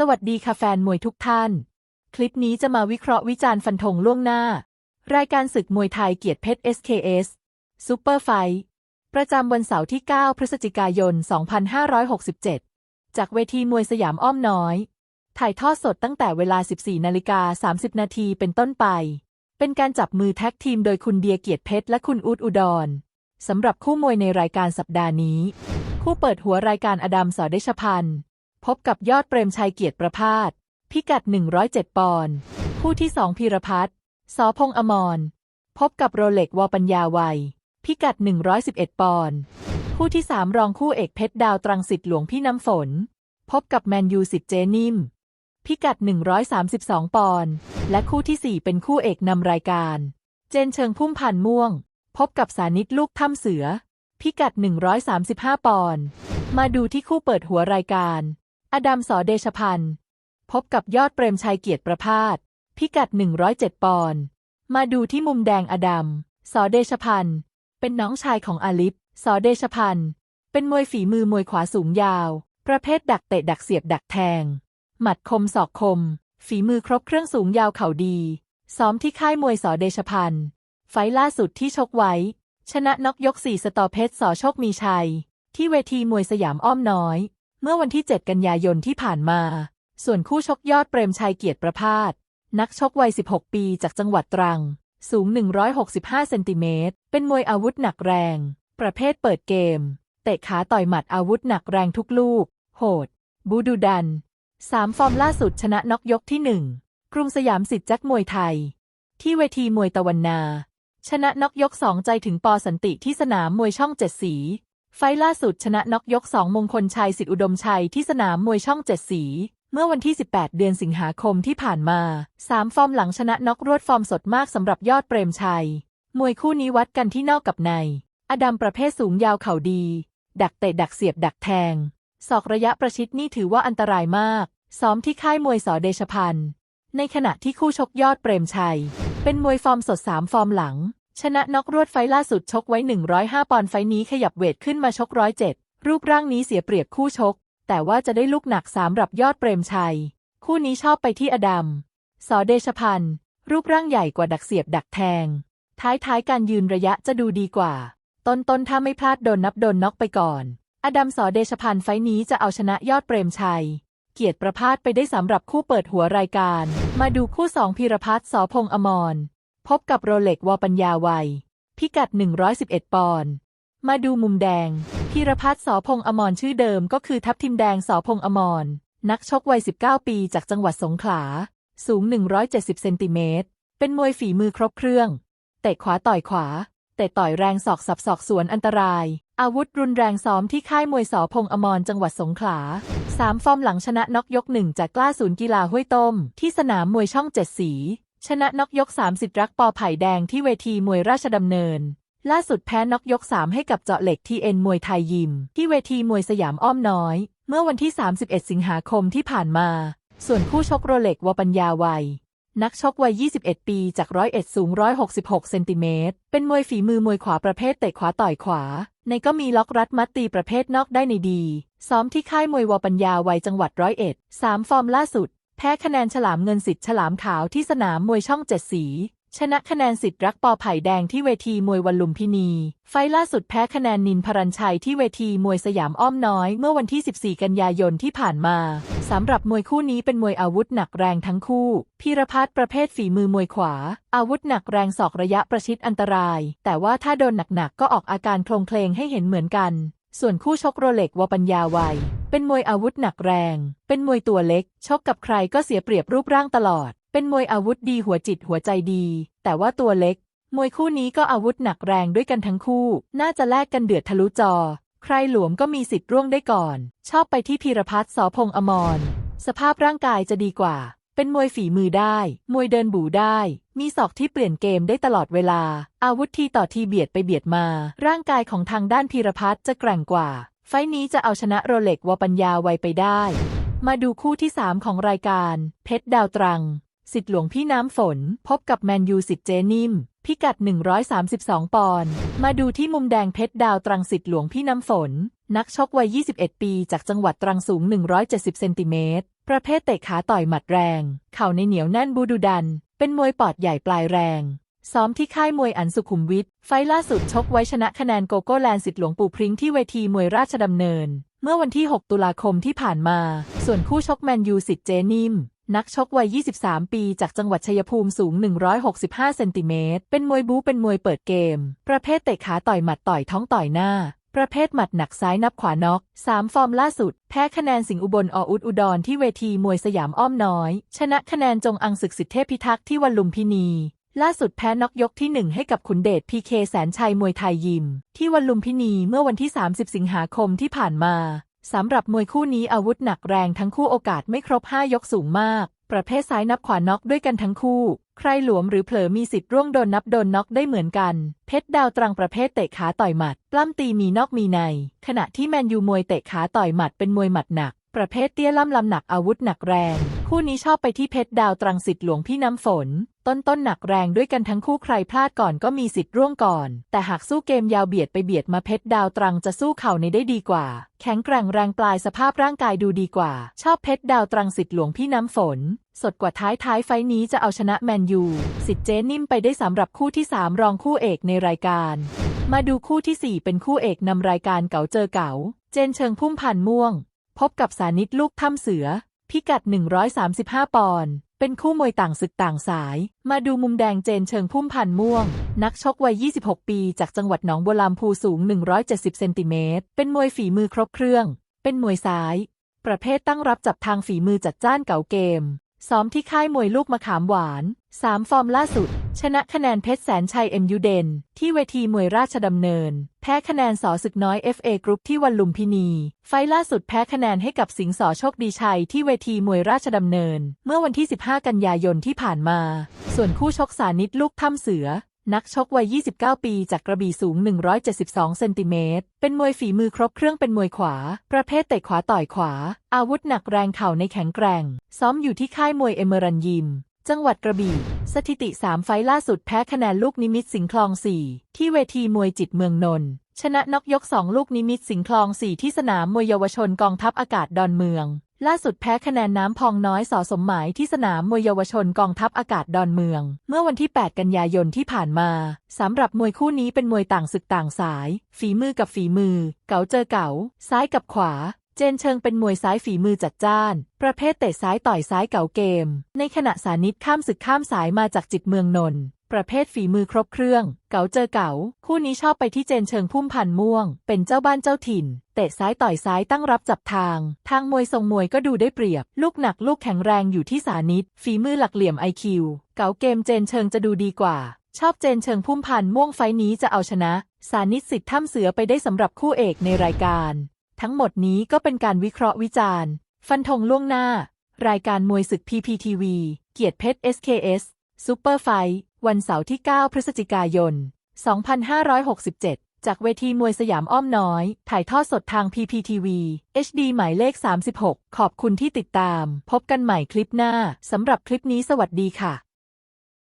สวัสดีค่ะแฟนมวยทุกท่าน คลิปนี้จะมาวิเคราะห์วิจารณ์ฟันธงล่วงหน้า รายการศึกมวยไทยเกียรติเพชร SKS ซูเปอร์ไฟท์ประจำวันเสาร์ที่ 9 พฤศจิกายน 2567 จากเวทีมวยสยามอ้อมน้อย ถ่ายทอดสดตั้งแต่เวลา 14นาฬิกา30 นาทีเป็นต้นไป เป็นการจับมือแท็กทีมโดยคุณเดียเกียรติเพชรและคุณอูดอุดรสำหรับคู่มวยในรายการสัปดาห์นี้ คู่เปิดหัวรายการอดัมสอเดชพันธ์ พบกับยอดเปรมชัยเกียรติประพาสพิกัด 107 ปอนด์คู่ที่2พีรพัฒน์สอพงษ์อมร พบกับโรเล็กวอปัญญาวัย พิกัด 111 ปอนด์คู่ที่3รองคู่เอกเพชรดาวตรังสิทธิ์หลวงพี่น้ำฝน พบกับแมนยูสิทธิ์เจนิมพิกัด 132 ปอนด์และคู่ที่4เป็นคู่เอกนำรายการ เจนเชิงพุ่มพันม่วง พบกับสานิตลูกถ้ำเสือ พิกัด 135 ปอนด์มาดูที่คู่เปิดหัวรายการ อดัมสอเดชพันธ์ พบกับยอดเปรมชัยเกียรติประพาส พิกัด 107 ปอนด์ มาดูที่มุมแดงอดัมสอเดชพันธ์ เป็นน้องชายของอาลิฟสอเดชพันธ์ เป็นมวยฝีมือมวยขวาสูงยาว ประเภทดักเตะดักเสียบดักแทง หมัดคมศอกคม ฝีมือครบเครื่องสูงยาวเข่าดี ซ้อมที่ค่ายมวยสอเดชพันธ์ ไฟล์ล่าสุดที่ชกไว้ ชนะน็อกยกสี่สตอเพชรสอโชคมีชัย ที่เวทีมวยสยามอ้อมน้อย เมื่อวันที่ 7 กันยายนที่ผ่านมา ส่วนคู่ชกยอดเปรมชัยเกียรติประพาสนักชกวัย 16 ปีจากจังหวัดตรัง สูง 165 เซนติเมตร เป็นมวยอาวุธหนักแรง ประเภทเปิดเกม เตะขาต่อยหมัดอาวุธหนักแรงทุกลูก โหด บูดูดันสามฟอร์มล่าสุดชนะน็อกยกที่หนึ่งกรุงสยามสิทธิ์แจ็คมวยไทย ที่เวทีมวยตะวันนา ชนะน็อกยกสองใจถึงปอสันติที่สนามมวยช่องเจ็ดสี ไฟล์ล่าสุดชนะน็อกยกสองมงคลชัยสิทธิอุดมชัยที่สนามมวยช่องเจ็ดสี เมื่อวันที่ 18 เดือนสิงหาคมที่ผ่านมาสามฟอร์มหลังชนะน็อกรวดฟอร์มสดมากสำหรับยอดเปรมชัย มวยคู่นี้วัดกันที่นอกกับใน อดัมประเภทสูงยาวเข่าดี ดักเตะดักเสียบดักแทง ศอกระยะประชิดนี่ถือว่าอันตรายมาก ซ้อมที่ค่ายมวยสอเดชพันธ์ในขณะที่คู่ชกยอดเปรมชัย เป็นมวยฟอร์มสดสามฟอร์มหลัง ชนะน็อกรวดไฟล่าสุดชกไว้ 105 ปอนด์ไฟนี้ขยับเวทขึ้นมาชกร้อยเจ็ดรูปร่างนี้เสียเปรียบคู่ชก แต่ว่าจะได้ลูกหนักสามรับยอดเปรมชัย คู่นี้ชอบไปที่อดัมสอเดชพันธ์รูปร่างใหญ่กว่าดักเสียบดักแทง ท้ายท้ายการยืนระยะจะดูดีกว่า ต้นต้นถ้าไม่พลาดโดนนับโดนน็อกไปก่อน อดัมสอเดชพันธ์ไฟนี้จะเอาชนะยอดเปรมชัย เกียรติประพาสไปได้สำหรับคู่เปิดหัวรายการ มาดูคู่สองพีรพัฒน์สอพงอมร พบกับโรเล็กวอปัญญาวัย พิกัด 111 ปอนด์มาดูมุมแดงพีรพัฒน์สอพงอมรชื่อเดิมก็คือทัพทิมแดงสอพงอมร นักชกวัย 19 ปีจากจังหวัดสงขลา สูง 170 เซนติเมตร เป็นมวยฝีมือครบเครื่อง เตะขวาต่อยขวา เตะต่อยแรงศอกสับศอกสวนอันตราย อาวุธรุนแรงซ้อมที่ค่ายมวยสอพงอมรจังหวัดสงขลาสามฟอร์มหลังชนะน็อกยกหนึ่งจากกล้าศูนย์กีฬาห้วยต้ม ที่สนามมวยช่องเจ็ดสี ชนะน็อกยก 30 รักปอไผ่แดงที่เวทีมวยราชดำเนิน ล่าสุดแพ้น็อกยก 3 ให้กับเจาะเหล็กทีเอ็นมวยไทยยิม ที่เวทีมวยสยามอ้อมน้อย เมื่อวันที่ 31 สิงหาคมที่ผ่านมา ส่วนคู่ชกโรเล็กวปัญญาวัย นักชกวัย 21 ปีจากร้อยเอ็ดสูง 166 เซนติเมตร เป็นมวยฝีมือมวยขวาประเภทเตะขวาต่อยขวา ในก็มีล็อกรัดมัดตีประเภทนอกได้ในดี ซ้อมที่ค่ายมวยวปัญญาวัยจังหวัดร้อยเอ็ดสามฟอร์มล่าสุด แพ้คะแนนฉลามเงินสิทธิ์ฉลามขาวที่สนามมวยช่องเจ็ดสี ชนะคะแนนสิทธิ์รักปอไผ่แดงที่เวทีมวยวันลุมพินี ไฟล์ล่าสุดแพ้คะแนนนินพรัญชัยที่เวทีมวยสยามอ้อมน้อย เมื่อวันที่ 14 กันยายนที่ผ่านมา สำหรับมวยคู่นี้เป็นมวยอาวุธหนักแรงทั้งคู่ พีรพัฒน์ประเภทฝีมือมวยขวา อาวุธหนักแรงศอกระยะประชิดอันตราย แต่ว่าถ้าโดนหนักๆก็ออกอาการโคลงเคลงให้เห็นเหมือนกัน ส่วนคู่ชกโรเล็กวปัญญาวัย เป็นมวยอาวุธหนักแรง เป็นมวยตัวเล็ก ชกกับใครก็เสียเปรียบรูปร่างตลอด เป็นมวยอาวุธดีหัวจิตหัวใจดี แต่ว่าตัวเล็ก มวยคู่นี้ก็อาวุธหนักแรงด้วยกันทั้งคู่ น่าจะแลกกันเดือดทะลุจอ ใครหลวมก็มีสิทธิ์ร่วงได้ก่อน ชอบไปที่พีรพัฒน์สอพงอมร สภาพร่างกายจะดีกว่า เป็นมวยฝีมือได้ มวยเดินบูได้ มีศอกที่เปลี่ยนเกมได้ตลอดเวลา อาวุธทีต่อทีเบียดไปเบียดมา ร่างกายของทางด้านพีรพัฒน์จะแกร่งกว่า ไฟนี้จะเอาชนะโรเล็กวปัญญาไวไปได้ มาดูคู่ที่ 3 ของรายการ เพชรดาวตรัง สิทธิ์หลวงพี่น้ำฝน พบกับแมนยูสิทธิ์เจนิ่ม พิกัด 132 ปอนด์ มาดูที่มุมแดงเพชรดาวตรังสิทธิ์หลวงพี่น้ำฝนนักชกวัย 21 ปี จากจังหวัดตรังสูง 170 เซนติเมตร ประเภทเตะขาต่อยหมัดแรง เข่าในเหนียวแน่นบูดูดัน เป็นมวยปอดใหญ่ปลายแรง ซ้อมที่ค่ายมวยอันสุขุมวิท ไฟล์ล่าสุดชกไว้ชนะคะแนนโกโก้แลนด์สิทธิ์หลวงปู่พริ้งที่เวทีมวยราชดำเนิน เมื่อวันที่ 6 ตุลาคมที่ผ่านมา ส่วนคู่ชกแมนยูสิทธิ์เจนิ่ม นักชกวัย 23 ปีจากจังหวัดชัยภูมิสูง 165 เซนติเมตร เป็นมวยบู๊เป็นมวยเปิดเกม ประเภทเตะขาต่อยหมัดต่อยท้องต่อยหน้า ประเภทหมัดหนักซ้ายนับขวาน็อก3ฟอร์มล่าสุด แพ้คะแนนสิงห์อุบลออุดอุดรที่เวทีมวยสยามอ้อมน้อย ชนะคะแนนจงอังศึกสิทธิเทพพิทักษ์ที่วันลุมพินี ล่าสุดแพ้น็อกยกที่ 1 ให้กับขุนเดชพีเคแสนชัยมวยไทยยิม ที่วันลุมพินีเมื่อวันที่ 30 สิงหาคมที่ผ่านมาสำหรับมวยคู่นี้อาวุธหนักแรงทั้งคู่โอกาสไม่ครบ 5 ยกสูงมาก ประเภทซ้ายนับขวาน็อกด้วยกันทั้งคู่ ใครหลวมหรือเผลอมีสิทธิ์ร่วงโดนนับโดนน็อกได้เหมือนกัน เพชรดาวตรังประเภทเตะขาต่อยหมัด ปล้ำตีมีนอกมีใน ขณะที่แมนยูมวยเตะขาต่อยหมัดเป็นมวยหมัดหนัก ประเภทเตี้ยล่ำลำหนักอาวุธหนักแรง คู่นี้ชอบไปที่เพชรดาวตรังสิทธิ์หลวงพี่น้ำฝน ต้นต้นหนักแรงด้วยกันทั้งคู่ใครพลาดก่อนก็มีสิทธิ์ร่วงก่อน แต่หากสู้เกมยาวเบียดไปเบียดมาเพชรดาวตรังจะสู้เข่าในได้ดีกว่า แข็งแกร่งแรงปลายสภาพร่างกายดูดีกว่า ชอบเพชรดาวตรังสิทธิ์หลวงพี่น้ำฝน สดกว่าท้ายท้ายไฟนี้จะเอาชนะแมนยูสิทธิ์เจนิ่มไปได้สำหรับคู่ที่3รองคู่เอกในรายการมาดูคู่ที่ 4 เป็นคู่เอกนำรายการเก๋าเจอเก๋า เจนเชิงพุ่มพันม่วง พบกับสานิตลูกถ้ำเสือ พิกัด 135 ปอนด์ เป็นคู่มวยต่างศึกต่างสาย มาดูมุมแดงเจนเชิงพุ่มพันม่วง นักชกวัย 26 ปีจากจังหวัดหนองบัวลำพูสูง 170 เซนติเมตร เป็นมวยฝีมือครบเครื่อง เป็นมวยซ้าย ประเภทตั้งรับจับทางฝีมือจัดจ้านเก่าเกม ซ้อมที่ค่ายมวยลูกมะขามหวาน 3 ฟอร์มล่าสุด ชนะคะแนนเพชรแสนชัยเอ็มยูเดน ที่เวทีมวยราชดำเนิน แพ้คะแนนสอศึกน้อย FA กรุ๊ปที่วันลุมพินี ไฟล์ล่าสุดแพ้คะแนนให้กับสิงห์สอโชคดีชัยที่เวทีมวยราชดำเนิน เมื่อวันที่ 15 กันยายนที่ผ่านมา ส่วนคู่ชกสานิตลูกถ้ำเสือ นักชกวัย 29 ปีจากกระบี่สูง 172 เซนติเมตร เป็นมวยฝีมือครบเครื่องเป็นมวยขวา ประเภทเตะขวาต่อยขวา อาวุธหนักแรงเข่าในแข็งแกร่ง ซ้อมอยู่ที่ค่ายมวยเอเมรันยิม จังหวัดกระบี่ สถิติ 3 ไฟล่าสุดแพ้คะแนนลูกนิมิตสิงคลอง 4 ที่เวทีมวยจิตเมืองนนท์ชนะนกยก 2 ลูกนิมิตสิงคลอง 4 ที่สนามมวยเยาวชนกองทัพอากาศดอนเมือง ล่าสุดแพ้คะแนนน้ำพองน้อยสอสมหมายที่สนามมวยเยาวชนกองทัพอากาศดอนเมือง เมื่อวันที่ 8 กันยายนที่ผ่านมาสำหรับมวยคู่นี้เป็นมวยต่างศึกต่างสาย ฝีมือกับฝีมือ เก๋าเจอเก๋า ซ้ายกับขวา เจนเชิงเป็นมวยซ้ายฝีมือจัดจ้าน ประเภทเตะซ้ายต่อยซ้ายเก๋าเกม ในขณะสานิตข้ามศึกข้ามสายมาจากจิตเมืองนนท์ ประเภทฝีมือครบเครื่อง เก๋าเจอเก๋า คู่นี้ชอบไปที่เจนเชิงพุ่มพันม่วง เป็นเจ้าบ้านเจ้าถิ่น เตะซ้ายต่อยซ้ายตั้งรับจับทาง ทางมวยทรงมวยก็ดูได้เปรียบ ลูกหนักลูกแข็งแรงอยู่ที่สานิตฝีมือหลักเหลี่ยมไอคิว เก๋าเกมเจนเชิงจะดูดีกว่า ชอบเจนเชิงพุ่มพันม่วงไฟนี้จะเอาชนะ สานิตสิทธิ์ถ้ำเสือไปได้สำหรับคู่เอกในรายการ ทั้งหมดนี้ก็เป็นการวิเคราะห์วิจารณ์ ฟันธงล่วงหน้า รายการมวยศึก PPTV เกียรติเพชร SKS ซูเปอร์ไฟท์ วันเสาร์ที่ 9 พฤศจิกายน 2567 จากเวทีมวยสยามอ้อมน้อย ถ่ายทอดสดทาง PPTV HD หมายเลข 36 ขอบคุณที่ติดตาม พบกันใหม่คลิปหน้า สำหรับคลิปนี้สวัสดีค่ะ